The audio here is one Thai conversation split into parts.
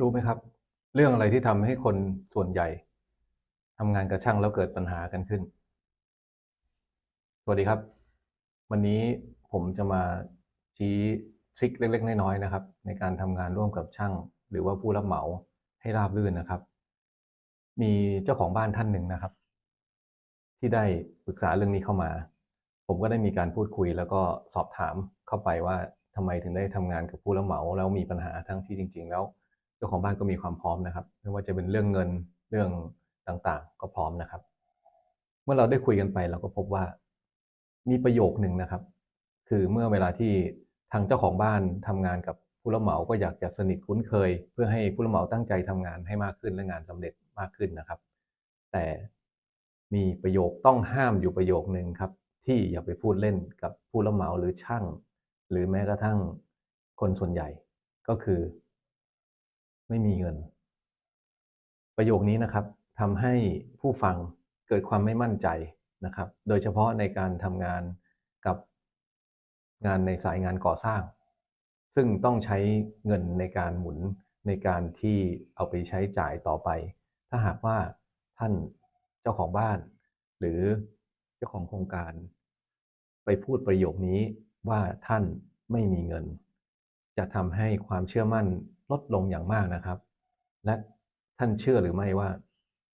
รู้ไหมครับ เรื่องอะไรที่ทำให้คนส่วนใหญ่ทำงานกับช่างแล้วเกิดปัญหากันขึ้น สวัสดีครับ วันนี้ผมจะมาชี้ทริคเล็กๆน้อยๆนะครับ ในการทำงานร่วมกับช่าง หรือว่าผู้รับเหมาให้ราบรื่นนะครับ มีเจ้าของบ้านท่านหนึ่งนะครับ ที่ได้ปรึกษาเรื่องนี้เข้ามา ผมก็ได้มีการพูดคุยแล้วก็สอบถามเข้าไปว่าทำไมถึงได้ทำงานกับผู้รับเหมาแล้วมีปัญหาทั้งที่จริง ๆ แล้ว เจ้าของบ้านก็มีความพร้อมนะครับ ไม่ว่าจะเป็นเรื่องเงินเรื่องต่างๆ ก็พร้อมนะครับ เมื่อเราได้คุยกันไปเราก็พบว่า มีประโยคหนึ่งนะครับ คือเมื่อเวลาที่ทางเจ้าของบ้านทำงานกับผู้รับเหมาก็อยากจะสนิทคุ้นเคย เพื่อให้ผู้รับเหมาตั้งใจทำงานให้มากขึ้นและงานสำเร็จมากขึ้นนะครับ แต่มีประโยคต้องห้ามอยู่ประโยคหนึ่งครับ ที่อย่าไปพูดเล่นกับผู้รับเหมาหรือช่าง หรือแม้กระทั่งคนส่วนใหญ่ก็คือ ไม่มีเงิน ประโยคนี้นะครับทำให้ผู้ฟังเกิดความไม่มั่นใจนะครับ โดยเฉพาะในการทำงานกับงานในสายงานก่อสร้าง ซึ่งต้องใช้เงินในการหมุนในการที่เอาไปใช้จ่ายต่อไป ถ้าหากว่าท่านเจ้าของบ้าน หรือเจ้าของโครงการ ไปพูดประโยคนี้ว่าท่านไม่มีเงิน จะทำให้ความเชื่อมั่นลดลงอย่างมากนะครับ และท่านเชื่อหรือไม่ว่า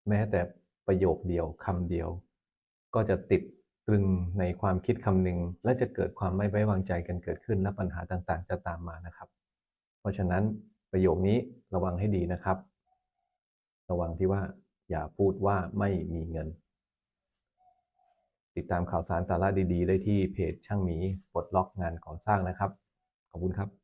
แม้แต่ประโยคเดียวคำเดียว ก็จะติดตรึงในความคิดคำหนึ่งและจะเกิดความไม่ไว้วางใจกันเกิดขึ้นและปัญหาต่างๆ จะตามมานะครับ เพราะฉะนั้นประโยคนี้ระวังให้ดีนะครับ ระวังที่ว่าอย่าพูดว่าไม่มีเงิน ติดตามข่าวสารสาระดีๆ ได้ที่เพจช่างหมีปลดล็อกงานก่อสร้างนะครับ ขอบคุณครับ